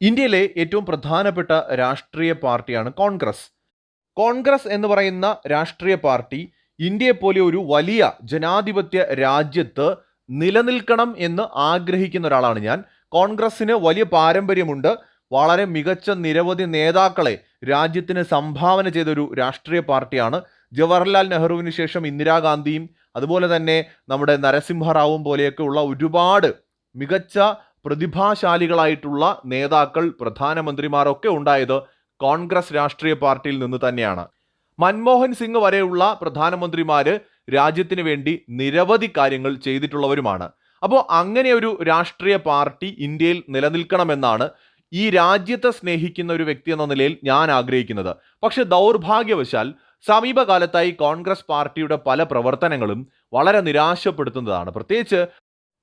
ഇന്ത്യയിലെ ഏറ്റവും പ്രധാനപ്പെട്ട രാഷ്ട്രീയ പാർട്ടിയാണ് കോൺഗ്രസ്. കോൺഗ്രസ് എന്ന് പറയുന്ന രാഷ്ട്രീയ പാർട്ടി ഇന്ത്യയെ പോലെ ഒരു വലിയ ജനാധിപത്യ രാജ്യത്ത് നിലനിൽക്കണം എന്ന് ആഗ്രഹിക്കുന്ന ഒരാളാണ് ഞാൻ. കോൺഗ്രസ്സിന് വലിയ പാരമ്പര്യമുണ്ട്. വളരെ മികച്ച നിരവധി നേതാക്കളെ രാജ്യത്തിന് സംഭാവന ചെയ്തൊരു രാഷ്ട്രീയ പാർട്ടിയാണ്. ജവഹർലാൽ നെഹ്റുവിന് ശേഷം ഇന്ദിരാഗാന്ധിയും അതുപോലെ തന്നെ നമ്മുടെ നരസിംഹറാവും പോലെയൊക്കെ ഉള്ള ഒരുപാട് മികച്ച പ്രതിഭാശാലികളായിട്ടുള്ള നേതാക്കൾ പ്രധാനമന്ത്രിമാരൊക്കെ ഉണ്ടായത് കോൺഗ്രസ് രാഷ്ട്രീയ പാർട്ടിയിൽ നിന്ന് തന്നെയാണ്. മൻമോഹൻ സിംഗ് വരെയുള്ള പ്രധാനമന്ത്രിമാര് രാജ്യത്തിന് വേണ്ടി നിരവധി കാര്യങ്ങൾ ചെയ്തിട്ടുള്ളവരുമാണ്. അപ്പോൾ അങ്ങനെ ഒരു രാഷ്ട്രീയ പാർട്ടി ഇന്ത്യയിൽ നിലനിൽക്കണമെന്നാണ് ഈ രാജ്യത്തെ സ്നേഹിക്കുന്ന ഒരു വ്യക്തി എന്ന നിലയിൽ ഞാൻ ആഗ്രഹിക്കുന്നത്. പക്ഷെ ദൗർഭാഗ്യവശാൽ സമീപകാലത്തായി കോൺഗ്രസ് പാർട്ടിയുടെ പല പ്രവർത്തനങ്ങളും വളരെ നിരാശപ്പെടുത്തുന്നതാണ്. പ്രത്യേകിച്ച്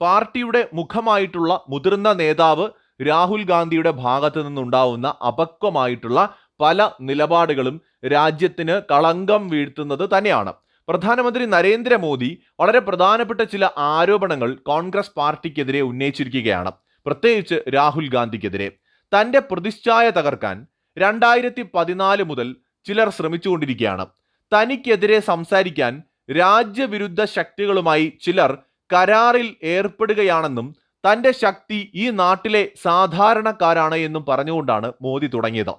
പാർട്ടിയുടെ മുഖമായിട്ടുള്ള മുതിർന്ന നേതാവ് രാഹുൽ ഗാന്ധിയുടെ ഭാഗത്തു നിന്നുണ്ടാവുന്ന അപക്വമായിട്ടുള്ള പല നിലപാടുകളും രാജ്യത്തിന് കളങ്കം വീഴ്ത്തുന്നത് തന്നെയാണ്. പ്രധാനമന്ത്രി നരേന്ദ്രമോദി വളരെ പ്രധാനപ്പെട്ട ചില ആരോപണങ്ങൾ കോൺഗ്രസ് പാർട്ടിക്കെതിരെ ഉന്നയിച്ചിരിക്കുകയാണ് പ്രത്യേകിച്ച് രാഹുൽ ഗാന്ധിക്കെതിരെ. തന്റെ പ്രതിച്ഛായ തകർക്കാൻ രണ്ടായിരത്തി പതിനാല് മുതൽ ചിലർ ശ്രമിച്ചുകൊണ്ടിരിക്കുകയാണ്. തനിക്കെതിരെ സംസാരിക്കാൻ രാജ്യവിരുദ്ധ ശക്തികളുമായി ചിലർ കരാറിൽ ഏർപ്പെടുകയാണെന്നും തന്റെ ശക്തി ഈ നാട്ടിലെ സാധാരണക്കാരാണ് എന്നും പറഞ്ഞുകൊണ്ടാണ് മോദി തുടങ്ങിയത്.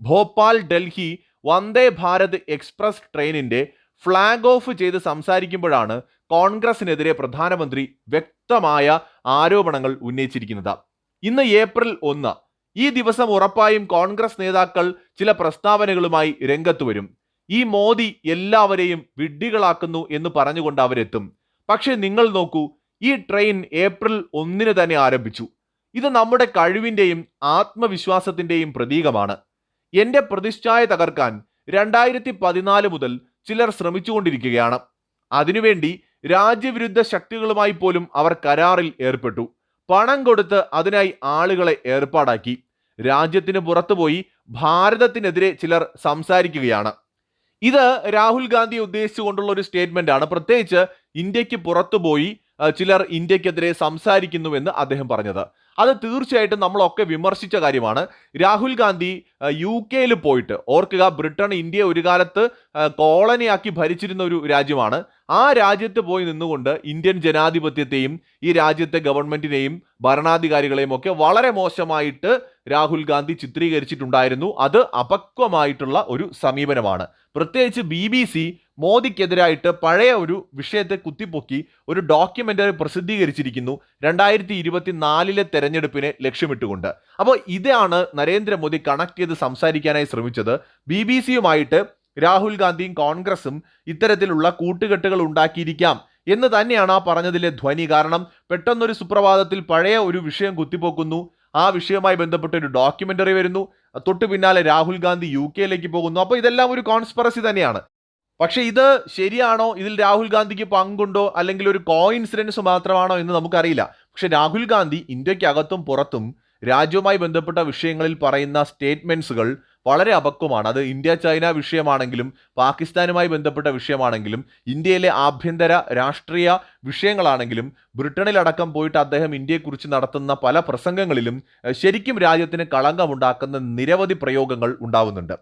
ഭോപ്പാൽ ഡൽഹി വന്ദേ ഭാരത് എക്സ്പ്രസ് ട്രെയിനിന്റെ ഫ്ലാഗ് ഓഫ് ചെയ്ത് സംസാരിക്കുമ്പോഴാണ് കോൺഗ്രസിനെതിരെ പ്രധാനമന്ത്രി വ്യക്തമായ ആരോപണങ്ങൾ ഉന്നയിച്ചിരിക്കുന്നത്. ഇന്ന് ഏപ്രിൽ ഒന്ന് ഈ ദിവസം ഉറപ്പായും കോൺഗ്രസ് നേതാക്കൾ ചില പ്രസ്താവനകളുമായി രംഗത്ത് വരും. ഈ മോദി എല്ലാവരെയും വിഡ്ഢികളാക്കുന്നു എന്ന് പറഞ്ഞുകൊണ്ട് അവരെത്തും. പക്ഷേ നിങ്ങൾ നോക്കൂ ഈ ട്രെയിൻ ഏപ്രിൽ ഒന്നിന് തന്നെ ആരംഭിച്ചു. ഇത് നമ്മുടെ കഴിവിന്റെയും ആത്മവിശ്വാസത്തിന്റെയും പ്രതീകമാണ്. എന്റെ പ്രതിഷ്ഠായ തകർക്കാൻ രണ്ടായിരത്തി പതിനാല് മുതൽ ചിലർ ശ്രമിച്ചുകൊണ്ടിരിക്കുകയാണ്. അതിനുവേണ്ടി രാജ്യവിരുദ്ധ ശക്തികളുമായി പോലും അവർ കരാറിൽ ഏർപ്പെട്ടു. പണം കൊടുത്ത് അതിനായി ആളുകളെ ഏർപ്പാടാക്കി. രാജ്യത്തിന് പുറത്തുപോയി ഭാരതത്തിനെതിരെ ചിലർ സംസാരിക്കുകയാണ്. ഇത് രാഹുൽ ഗാന്ധിയെ ഉദ്ദേശിച്ചുകൊണ്ടുള്ള ഒരു സ്റ്റേറ്റ്മെന്റ് ആണ് പ്രത്യേകിച്ച് ഇന്ത്യയ്ക്ക് പുറത്തുപോയി ചിലർ ഇന്ത്യക്കെതിരെ സംസാരിക്കുന്നുവെന്ന് അദ്ദേഹം പറഞ്ഞത്. അത് തീർച്ചയായിട്ടും നമ്മളൊക്കെ വിമർശിച്ച കാര്യമാണ്. രാഹുൽ ഗാന്ധി യു കെയിൽ പോയിട്ട് ഓർക്കുക ബ്രിട്ടൻ ഇന്ത്യ ഒരു കാലത്ത് കോളനിയാക്കി ഭരിച്ചിരുന്ന ഒരു രാജ്യമാണ്. ആ രാജ്യത്ത് പോയി നിന്നുകൊണ്ട് ഇന്ത്യൻ ജനാധിപത്യത്തെയും ഈ രാജ്യത്തെ ഗവൺമെന്റിനെയും ഭരണാധികാരികളെയും ഒക്കെ വളരെ മോശമായിട്ട് രാഹുൽ ഗാന്ധി ചിത്രീകരിച്ചിട്ടുണ്ടായിരുന്നു. അത് അപക്വമായിട്ടുള്ള ഒരു സമീപനമാണ്. പ്രത്യേകിച്ച് ബി ബി സി മോദിക്കെതിരായിട്ട് പഴയ ഒരു വിഷയത്തെ കുത്തിപ്പൊക്കി ഒരു ഡോക്യുമെന്ററി പ്രസിദ്ധീകരിച്ചിരിക്കുന്നു രണ്ടായിരത്തി ഇരുപത്തിനാലിലെ തെരഞ്ഞെടുപ്പിനെ ലക്ഷ്യമിട്ടുകൊണ്ട്. അപ്പോൾ ഇതാണ് നരേന്ദ്രമോദി കണക്ട് ചെയ്ത് സംസാരിക്കാനായി ശ്രമിച്ചത്. ബി ബി സിയുമായിട്ട് രാഹുൽ ഗാന്ധിയും കോൺഗ്രസും ഇത്തരത്തിലുള്ള കൂട്ടുകെട്ടുകൾ ഉണ്ടാക്കിയിരിക്കാം എന്ന് തന്നെയാണ് ആ പറഞ്ഞതിലെ ധ്വനി. കാരണം പെട്ടെന്നൊരു സുപ്രഭാതത്തിൽ പഴയ ഒരു വിഷയം കുത്തിപ്പോക്കുന്നു. ആ വിഷയവുമായി ബന്ധപ്പെട്ട ഒരു ഡോക്യുമെന്ററി വരുന്നു. തൊട്ടു പിന്നാലെ രാഹുൽ ഗാന്ധി യു കെയിലേക്ക് പോകുന്നു. അപ്പോൾ ഇതെല്ലാം ഒരു കോൺസ്പെറസി തന്നെയാണ്. പക്ഷേ ഇത് ശരിയാണോ? ഇതിൽ രാഹുൽ ഗാന്ധിക്ക് പങ്കുണ്ടോ? അല്ലെങ്കിൽ ഒരു കോയിൻസിഡൻസ് മാത്രമാണോ എന്ന് നമുക്കറിയില്ല. പക്ഷെ രാഹുൽ ഗാന്ധി ഇന്ത്യക്കകത്തും പുറത്തും രാജ്യവുമായി ബന്ധപ്പെട്ട വിഷയങ്ങളിൽ പറയുന്ന സ്റ്റേറ്റ്മെന്റ്സുകൾ വളരെ അപക്വമാണ്. അത് ഇന്ത്യ ചൈന വിഷയമാണെങ്കിലും പാകിസ്ഥാനുമായി ബന്ധപ്പെട്ട വിഷയമാണെങ്കിലും ഇന്ത്യയിലെ ആഭ്യന്തര രാഷ്ട്രീയ വിഷയങ്ങളാണെങ്കിലും ബ്രിട്ടനിലടക്കം പോയിട്ട് അദ്ദേഹം ഇന്ത്യയെക്കുറിച്ച് നടത്തുന്ന പല പ്രസംഗങ്ങളിലും ശരിക്കും രാജ്യത്തിന് കളങ്കമുണ്ടാക്കുന്ന നിരവധി പ്രയോഗങ്ങൾ ഉണ്ടാവുന്നുണ്ട്.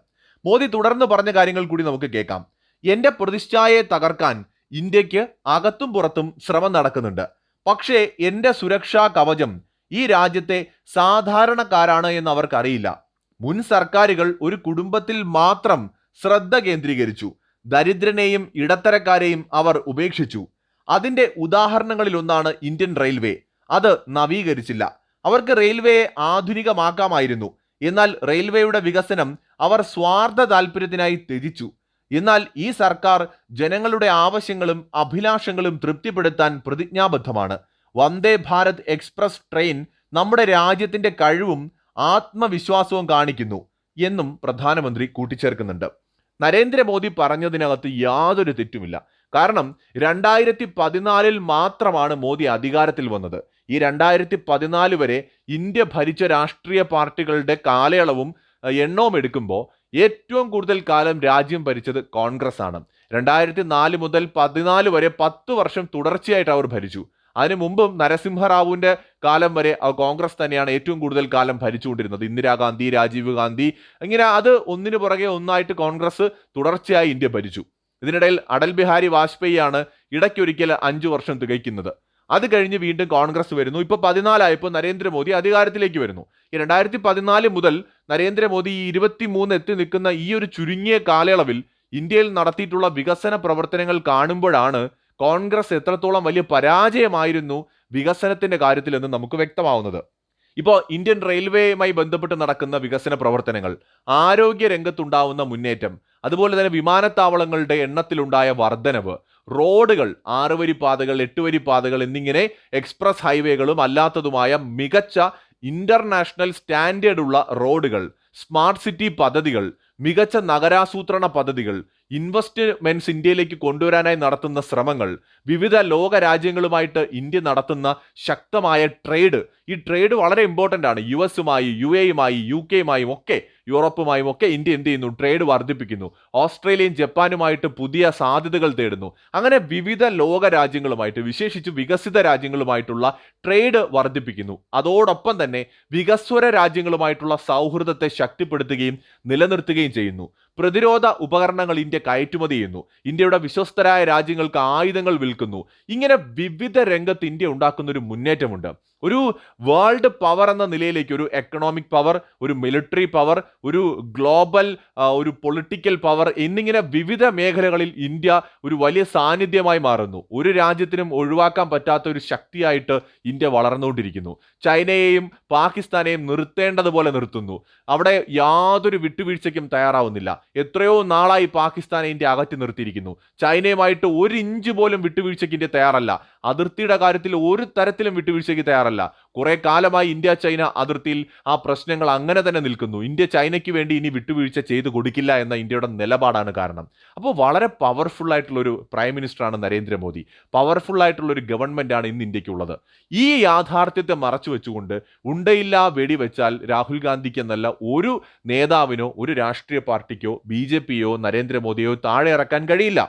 മോദി തുടർന്ന് പറഞ്ഞ കാര്യങ്ങൾ കൂടി നമുക്ക് കേൾക്കാം. എന്റെ പ്രതിഷ്ഠായെ തകർക്കാൻ ഇന്ത്യയ്ക്ക് അകത്തും പുറത്തും ശ്രമം നടക്കുന്നുണ്ട്. പക്ഷേ എന്റെ സുരക്ഷാ കവചം ഈ രാജ്യത്തെ സാധാരണക്കാരാണ് എന്ന് അവർക്കറിയില്ല. മുൻ സർക്കാരുകൾ ഒരു കുടുംബത്തിൽ മാത്രം ശ്രദ്ധ കേന്ദ്രീകരിച്ചു. ദരിദ്രനെയും ഇടത്തരക്കാരെയും അവർ ഉപേക്ഷിച്ചു. അതിന്റെ ഉദാഹരണങ്ങളിലൊന്നാണ് ഇന്ത്യൻ റെയിൽവേ. അത് നവീകരിച്ചില്ല. അവർക്ക് റെയിൽവേയെ ആധുനികമാക്കാമായിരുന്നു. എന്നാൽ റെയിൽവേയുടെ വികസനം അവർ സ്വാർത്ഥ താല്പര്യത്തിനായി ത്യജിച്ചു. എന്നാൽ ഈ സർക്കാർ ജനങ്ങളുടെ ആവശ്യങ്ങളും അഭിലാഷങ്ങളും തൃപ്തിപ്പെടുത്താൻ പ്രതിജ്ഞാബദ്ധമാണ്. വന്ദേ ഭാരത് എക്സ്പ്രസ് ട്രെയിൻ നമ്മുടെ രാജ്യത്തിന്റെ കഴിവും ആത്മവിശ്വാസവും കാണിക്കുന്നു എന്നും പ്രധാനമന്ത്രി കൂട്ടിച്ചേർക്കുന്നുണ്ട്. നരേന്ദ്രമോദി പറഞ്ഞതിനകത്ത് യാതൊരു തെറ്റുമില്ല. കാരണം രണ്ടായിരത്തി പതിനാലിൽ മാത്രമാണ് മോദി അധികാരത്തിൽ വന്നത്. ഈ രണ്ടായിരത്തി പതിനാല് വരെ ഇന്ത്യ ഭരിച്ച രാഷ്ട്രീയ പാർട്ടികളുടെ കാലയളവും എണ്ണവും എടുക്കുമ്പോൾ ഏറ്റവും കൂടുതൽ കാലം രാജ്യം ഭരിച്ചത് കോൺഗ്രസ് ആണ് രണ്ടായിരത്തി നാല് മുതൽ പതിനാല് വരെ പത്ത് വർഷം തുടർച്ചയായിട്ട് അവർ ഭരിച്ചു. അതിനു മുമ്പും നരസിംഹറാവുവിന്റെ കാലം വരെ കോൺഗ്രസ് തന്നെയാണ് ഏറ്റവും കൂടുതൽ കാലം ഭരിച്ചുകൊണ്ടിരുന്നത്. ഇന്ദിരാഗാന്ധി രാജീവ് ഗാന്ധി ഇങ്ങനെ അത് ഒന്നിനു പുറകെ ഒന്നായിട്ട് കോൺഗ്രസ് തുടർച്ചയായി ഇന്ത്യ ഭരിച്ചു. ഇതിനിടയിൽ അടൽ ബിഹാരി വാജ്പേയി ആണ് ഇടയ്ക്കൊരിക്കൽ അഞ്ചു വർഷം തികയ്ക്കുന്നത്. അത് കഴിഞ്ഞ് വീണ്ടും കോൺഗ്രസ് വരുന്നു. ഇപ്പൊ പതിനാലായപ്പോൾ നരേന്ദ്രമോദി അധികാരത്തിലേക്ക് വരുന്നു. ഈ രണ്ടായിരത്തി പതിനാല് മുതൽ നരേന്ദ്രമോദി ഈ ഇരുപത്തി മൂന്ന് എത്തി നിൽക്കുന്ന ഈ ഒരു ചുരുങ്ങിയ കാലയളവിൽ ഇന്ത്യയിൽ നടത്തിയിട്ടുള്ള വികസന പ്രവർത്തനങ്ങൾ കാണുമ്പോഴാണ് കോൺഗ്രസ് എത്രത്തോളം വലിയ പരാജയമായിരുന്നു വികസനത്തിന്റെ കാര്യത്തിൽ എന്ന് നമുക്ക് വ്യക്തമാവുന്നത്. ഇപ്പോൾ ഇന്ത്യൻ റെയിൽവേയുമായി ബന്ധപ്പെട്ട് നടക്കുന്ന വികസന പ്രവർത്തനങ്ങൾ ആരോഗ്യ രംഗത്തുണ്ടാവുന്ന മുന്നേറ്റം അതുപോലെ തന്നെ വിമാനത്താവളങ്ങളുടെ എണ്ണത്തിലുണ്ടായ വർധനവ് റോഡുകൾ ആറുവരി പാതകൾ എട്ടുവരി പാതകൾ എന്നിങ്ങനെ എക്സ്പ്രസ് ഹൈവേകളും അല്ലാത്തതുമായ മികച്ച ഇന്റർനാഷണൽ സ്റ്റാൻഡേർഡ് ഉള്ള റോഡുകൾ സ്മാർട്ട് സിറ്റി പദ്ധതികൾ മികച്ച നഗരാസൂത്രണ പദ്ധതികൾ ഇൻവെസ്റ്റ്മെന്റ്സ് ഇന്ത്യയിലേക്ക് കൊണ്ടുവരാനായി നടത്തുന്ന ശ്രമങ്ങൾ വിവിധ ലോക രാജ്യങ്ങളുമായിട്ട് ഇന്ത്യ നടത്തുന്ന ശക്തമായ ട്രേഡ് ഈ ട്രേഡ് വളരെ ഇമ്പോർട്ടന്റ് ആണ്. യു എസുമായി യു എയുമായി യു കെയുമായും ഒക്കെ യൂറോപ്പുമായും ഒക്കെ ഇന്ത്യ എന്ത് ചെയ്യുന്നു? ട്രേഡ് വർദ്ധിപ്പിക്കുന്നു. ഓസ്ട്രേലിയയും ജപ്പാനുമായിട്ട് പുതിയ സാധ്യതകൾ തേടുന്നു. അങ്ങനെ വിവിധ ലോക രാജ്യങ്ങളുമായിട്ട് വിശേഷിച്ച് വികസിത രാജ്യങ്ങളുമായിട്ടുള്ള ട്രേഡ് വർദ്ധിപ്പിക്കുന്നു. അതോടൊപ്പം തന്നെ വികസ്വര രാജ്യങ്ങളുമായിട്ടുള്ള സൗഹൃദത്തെ ശക്തിപ്പെടുത്തുകയും നിലനിർത്തുകയും ചെയ്യുന്നു. പ്രതിരോധ ഉപകരണങ്ങൾ ഇന്ത്യ കയറ്റുമതി ചെയ്യുന്നു. ഇന്ത്യയുടെ വിശ്വസ്തരായ രാജ്യങ്ങൾക്ക് ആയുധങ്ങൾ വിൽക്കുന്നു. ഇങ്ങനെ വിവിധ രംഗത്ത് ഇന്ത്യ ഉണ്ടാക്കുന്ന ഒരു മുന്നേറ്റമുണ്ട്. ഒരു വേൾഡ് പവർ എന്ന നിലയിലേക്ക് ഒരു എക്കണോമിക് പവർ ഒരു മിലിറ്ററി പവർ ഒരു ഗ്ലോബൽ ഒരു പൊളിറ്റിക്കൽ പവർ എന്നിങ്ങനെ വിവിധ മേഖലകളിൽ ഇന്ത്യ ഒരു വലിയ സാന്നിധ്യമായി മാറുന്നു. ഒരു രാജ്യത്തിനും ഒഴിവാക്കാൻ പറ്റാത്ത ഒരു ശക്തിയായിട്ട് ഇന്ത്യ വളർന്നുകൊണ്ടിരിക്കുന്നു. ചൈനയെയും പാകിസ്ഥാനെയും നിർത്തേണ്ടതുപോലെ നിർത്തുന്നു. അവിടെ യാതൊരു വിട്ടുവീഴ്ചയ്ക്കും തയ്യാറാവുന്നില്ല. എത്രയോ നാളായി പാകിസ്ഥാനെ ഇന്ത്യ അകറ്റി നിർത്തിയിരിക്കുന്നു. ചൈനയുമായിട്ട് ഒരു ഇഞ്ച് പോലും വിട്ടുവീഴ്ചയ്ക്ക് ഇന്ത്യ തയ്യാറല്ല. അതിർത്തിയുടെ കാര്യത്തിൽ ഒരു തരത്തിലും വിട്ടുവീഴ്ചയ്ക്ക് തയ്യാറല്ല. കുറെ കാലമായി ഇന്ത്യ ചൈന അതിർത്തിയിൽ ആ പ്രശ്നങ്ങൾ അങ്ങനെ തന്നെ നിൽക്കുന്നു. ഇന്ത്യ ചൈനയ്ക്ക് വേണ്ടി ഇനി വിട്ടുവീഴ്ച ചെയ്തു കൊടുക്കില്ല എന്ന ഇന്ത്യയുടെ നിലപാടാണ് കാരണം. അപ്പോൾ വളരെ പവർഫുൾ ആയിട്ടുള്ള ഒരു പ്രൈം മിനിസ്റ്ററാണ് നരേന്ദ്രമോദി. പവർഫുൾ ആയിട്ടുള്ള ഒരു ഗവൺമെന്റ് ആണ് ഇന്ന് ഇന്ത്യക്കുള്ളത് ഈ യാഥാർത്ഥ്യത്തെ മറച്ചു വെച്ചുകൊണ്ട് ഉണ്ടയില്ല വെടിവെച്ചാൽ രാഹുൽ ഗാന്ധിക്ക് എന്നല്ല ഒരു നേതാവിനോ ഒരു രാഷ്ട്രീയ പാർട്ടിക്കോ ബി ജെ പിയോ നരേന്ദ്രമോദിയോ താഴെ ഇറക്കാൻ കഴിയില്ല.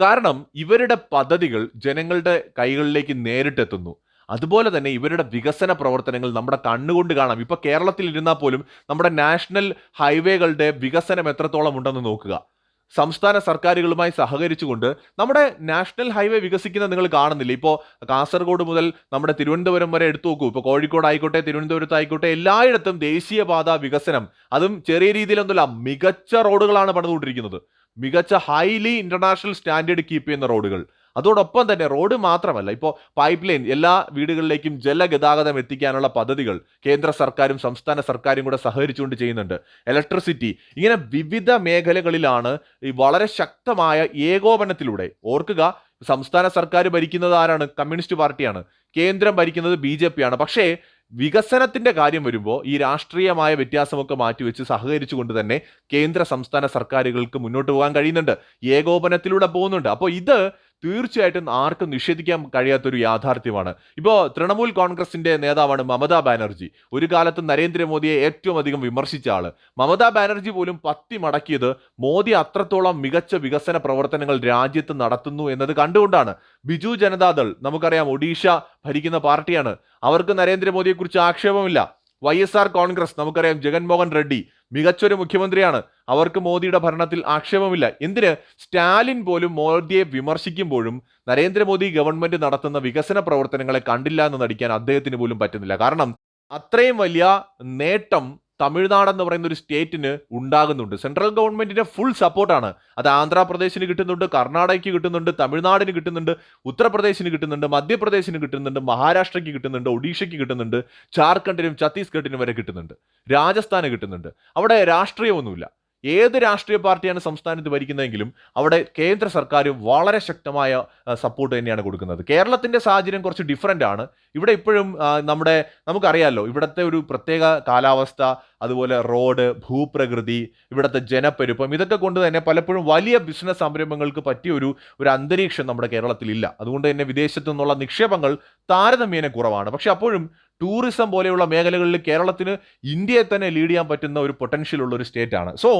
കാരണം ഇവരുടെ പദ്ധതികൾ ജനങ്ങളുടെ കൈകളിലേക്ക് നേരിട്ടെത്തുന്നു. അതുപോലെ തന്നെ ഇവരുടെ വികസന പ്രവർത്തനങ്ങൾ നമ്മുടെ കണ്ണുകൊണ്ട് കാണാം. ഇപ്പോൾ കേരളത്തിൽ ഇരുന്നാൽ പോലും നമ്മുടെ നാഷണൽ ഹൈവേകളുടെ വികസനം എത്രത്തോളം ഉണ്ടെന്ന് നോക്കുക. സംസ്ഥാന സർക്കാരുകളുമായി സഹകരിച്ചുകൊണ്ട് നമ്മുടെ നാഷണൽ ഹൈവേ വികസിക്കുന്ന നിങ്ങൾ കാണുന്നില്ല? ഇപ്പോൾ കാസർഗോഡ് മുതൽ നമ്മുടെ തിരുവനന്തപുരം വരെ എടുത്തു നോക്കൂ. ഇപ്പോൾ കോഴിക്കോട് ആയിക്കോട്ടെ തിരുവനന്തപുരത്ത് ആയിക്കോട്ടെ എല്ലായിടത്തും ദേശീയപാത വികസനം. അതും ചെറിയ രീതിയിലൊന്നുമില്ല മികച്ച റോഡുകളാണ് പണിതുകൊണ്ടിരിക്കുന്നത്. മികച്ച ഹൈലി ഇന്റർനാഷണൽ സ്റ്റാൻഡേർഡ് കീപ്പ് ചെയ്യുന്ന റോഡുകൾ. അതോടൊപ്പം തന്നെ റോഡ് മാത്രമല്ല ഇപ്പോൾ പൈപ്പ് ലൈൻ എല്ലാ വീടുകളിലേക്കും ജലഗതാഗതം എത്തിക്കാനുള്ള പദ്ധതികൾ കേന്ദ്ര സർക്കാരും സംസ്ഥാന സർക്കാരും കൂടെ സഹകരിച്ചുകൊണ്ട് ചെയ്യുന്നുണ്ട്. ഇലക്ട്രിസിറ്റി ഇങ്ങനെ വിവിധ മേഖലകളിലാണ് ഈ വളരെ ശക്തമായ ഏകോപനത്തിലൂടെ ഓർക്കുക സംസ്ഥാന സർക്കാർ ഭരിക്കുന്നത് ആരാണ്? കമ്മ്യൂണിസ്റ്റ് പാർട്ടിയാണ്. കേന്ദ്രം ഭരിക്കുന്നത് ബി ജെ പി ആണ്. പക്ഷേ വികസനത്തിന്റെ കാര്യം വരുമ്പോൾ ഈ രാഷ്ട്രീയമായ വ്യത്യാസമൊക്കെ മാറ്റിവെച്ച് സഹകരിച്ചുകൊണ്ട് തന്നെ കേന്ദ്ര സംസ്ഥാന സർക്കാരുകൾക്ക് മുന്നോട്ട് പോകാൻ കഴിയുന്നുണ്ട്. ഏകോപനത്തിലൂടെ പോകുന്നുണ്ട്. അപ്പോൾ ഇത് തീർച്ചയായിട്ടും ആർക്കും നിഷേധിക്കാൻ കഴിയാത്തൊരു യാഥാർത്ഥ്യമാണ്. ഇപ്പോൾ തൃണമൂൽ കോൺഗ്രസിന്റെ നേതാവാണ് മമതാ ബാനർജി. ഒരു കാലത്ത് നരേന്ദ്രമോദിയെ ഏറ്റവും അധികം വിമർശിച്ച ആൾ മമതാ ബാനർജി പോലും പത്തി മടക്കിയത് മോദി അത്രത്തോളം മികച്ച വികസന പ്രവർത്തനങ്ങൾ രാജ്യത്ത് നടത്തുന്നു എന്നത് കണ്ടുകൊണ്ടാണ്. ബിജു ജനതാദൾ നമുക്കറിയാം ഒഡീഷ ഭരിക്കുന്ന പാർട്ടിയാണ്. അവർക്ക് നരേന്ദ്രമോദിയെക്കുറിച്ച് ആക്ഷേപമില്ല. വൈ എസ് ആർ കോൺഗ്രസ് നമുക്കറിയാം ജഗൻമോഹൻ റെഡ്ഡി മികച്ചൊരു മുഖ്യമന്ത്രിയാണ്. അവർക്ക് മോദിയുടെ ഭരണത്തിൽ ആക്ഷേപമില്ല. എന്തിന്? സ്റ്റാലിൻ പോലും മോദിയെ വിമർശിക്കുമ്പോഴും നരേന്ദ്രമോദി ഗവൺമെന്റ് നടത്തുന്ന വികസന പ്രവർത്തനങ്ങളെ കണ്ടില്ല എന്ന് നടിക്കാൻ അദ്ദേഹത്തിന് പോലും പറ്റുന്നില്ല. കാരണം അത്രയും വലിയ നേട്ടം തമിഴ്നാട് എന്ന് പറയുന്ന ഒരു സ്റ്റേറ്റിന് ഉണ്ടാകുന്നുണ്ട്. സെൻട്രൽ ഗവൺമെന്റിന്റെ ഫുൾ സപ്പോർട്ടാണ്. അത് ആന്ധ്രാപ്രദേശിന് കിട്ടുന്നുണ്ട് കർണാടകയ്ക്ക് കിട്ടുന്നുണ്ട് തമിഴ്നാടിന് കിട്ടുന്നുണ്ട് ഉത്തർപ്രദേശിന് കിട്ടുന്നുണ്ട് മധ്യപ്രദേശിന് കിട്ടുന്നുണ്ട് മഹാരാഷ്ട്രയ്ക്ക് കിട്ടുന്നുണ്ട് ഒഡീഷയ്ക്ക് കിട്ടുന്നുണ്ട് ജാർഖണ്ഡിനും ഛത്തീസ്ഗഡിനും വരെ കിട്ടുന്നുണ്ട്. രാജസ്ഥാന് കിട്ടുന്നുണ്ട്. അവിടെ രാഷ്ട്രീയമൊന്നുമില്ല. ഏത് രാഷ്ട്രീയ പാർട്ടിയാണ് സംസ്ഥാനത്ത് ഭരിക്കുന്നതെങ്കിലും അവിടെ കേന്ദ്ര സർക്കാർ വളരെ ശക്തമായ സപ്പോർട്ട് തന്നെയാണ് കൊടുക്കുന്നത്. കേരളത്തിന്റെ സാഹചര്യം കുറച്ച് ഡിഫറെന്റ് ആണ്. ഇവിടെ ഇപ്പോഴും നമ്മുടെ നമുക്കറിയാമല്ലോ ഇവിടുത്തെ ഒരു പ്രത്യേക കാലാവസ്ഥ അതുപോലെ റോഡ് ഭൂപ്രകൃതി ഇവിടുത്തെ ജനപ്പെരുപ്പം ഇതൊക്കെ കൊണ്ട് തന്നെ പലപ്പോഴും വലിയ ബിസിനസ് സംരംഭങ്ങൾക്ക് പറ്റിയ ഒരു ഒരു അന്തരീക്ഷം നമ്മുടെ കേരളത്തിൽ ഇല്ല അതുകൊണ്ട് തന്നെ വിദേശത്തു നിന്നുള്ള നിക്ഷേപങ്ങൾ താരതമ്യേന കുറവാണ്. പക്ഷെ അപ്പോഴും ടൂറിസം പോലെയുള്ള മേഖലകളിൽ കേരളത്തിന് ഇന്ത്യയെ തന്നെ ലീഡ് ചെയ്യാൻ പറ്റുന്ന ഒരു പൊട്ടൻഷ്യൽ ഉള്ള ഒരു സ്റ്റേറ്റ് ആണ്. സോ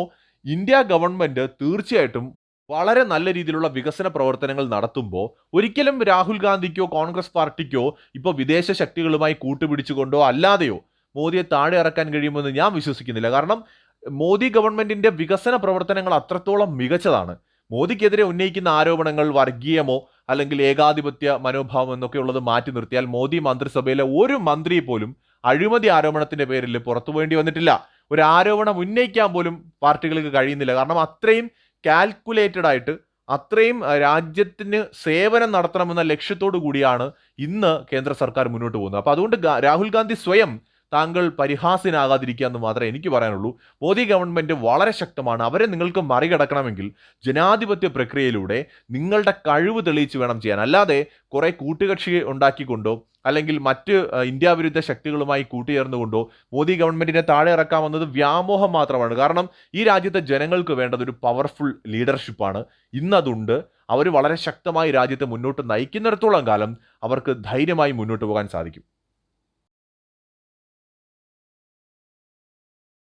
ഇന്ത്യ ഗവൺമെന്റ് തീർച്ചയായിട്ടും വളരെ നല്ല രീതിയിലുള്ള വികസന പ്രവർത്തനങ്ങൾ നടത്തുമ്പോൾ ഒരിക്കലും രാഹുൽ ഗാന്ധിക്കോ കോൺഗ്രസ് പാർട്ടിക്കോ ഇപ്പോൾ വിദേശ ശക്തികളുമായി കൂട്ടുപിടിച്ചുകൊണ്ടോ അല്ലാതെയോ മോദിയെ താഴെ ഇറക്കാൻ കഴിയുമെന്ന് ഞാൻ വിശ്വസിക്കുന്നില്ല. കാരണം മോദി ഗവൺമെന്റിന്റെ വികസന പ്രവർത്തനങ്ങൾ അത്രത്തോളം മികച്ചതാണ്. മോദിക്കെതിരെ ഉന്നയിക്കുന്ന ആരോപണങ്ങൾ വർഗീയമോ അല്ലെങ്കിൽ ഏകാധിപത്യ മനോഭാവം എന്നൊക്കെ ഉള്ളത് മാറ്റി നിർത്തിയാൽ മോദി മന്ത്രിസഭയിലെ ഒരു മന്ത്രി പോലും അഴിമതി ആരോപണത്തിന്റെ പേരിൽ പുറത്തു പോകേണ്ടി വന്നിട്ടില്ല. ഒരു ആരോപണം ഉന്നയിക്കാൻ പോലും പാർട്ടികൾക്ക് കഴിയുന്നില്ല. കാരണം അത്രയും കാൽക്കുലേറ്റഡ് ആയിട്ട് അത്രയും രാജ്യത്തിന് സേവനം നടത്തണമെന്ന ലക്ഷ്യത്തോടു കൂടിയാണ് ഇന്ന് കേന്ദ്ര സർക്കാർ മുന്നോട്ട് പോകുന്നത്. അപ്പോൾ അതുകൊണ്ട് രാഹുൽ ഗാന്ധി സ്വയം താങ്കൾ പരിഹാസ്യനാകാതിരിക്കുക എന്ന് മാത്രമേ എനിക്ക് പറയാനുള്ളൂ. മോദി ഗവൺമെന്റ് വളരെ ശക്തമാണ്. അവരെ നിങ്ങൾക്ക് മറികടക്കണമെങ്കിൽ ജനാധിപത്യ പ്രക്രിയയിലൂടെ നിങ്ങളുടെ കഴിവ് തെളിയിച്ച് വേണം ചെയ്യാൻ. അല്ലാതെ കുറേ കൂട്ടുകക്ഷി ഉണ്ടാക്കിക്കൊണ്ടോ അല്ലെങ്കിൽ മറ്റ് ഇന്ത്യ വിരുദ്ധ ശക്തികളുമായി കൂട്ടുചേർന്നുകൊണ്ടോ മോദി ഗവൺമെന്റിനെ താഴെ ഇറക്കാമെന്നത് വ്യാമോഹം മാത്രമാണ്. കാരണം ഈ രാജ്യത്തെ ജനങ്ങൾക്ക് വേണ്ടത് ഒരു പവർഫുൾ ലീഡർഷിപ്പാണ് ഇന്നതുണ്ട്. അവർ വളരെ ശക്തമായി രാജ്യത്തെ മുന്നോട്ട് നയിക്കുന്നിടത്തോളം കാലം അവർക്ക് ധൈര്യമായി മുന്നോട്ട് പോകാൻ സാധിക്കും.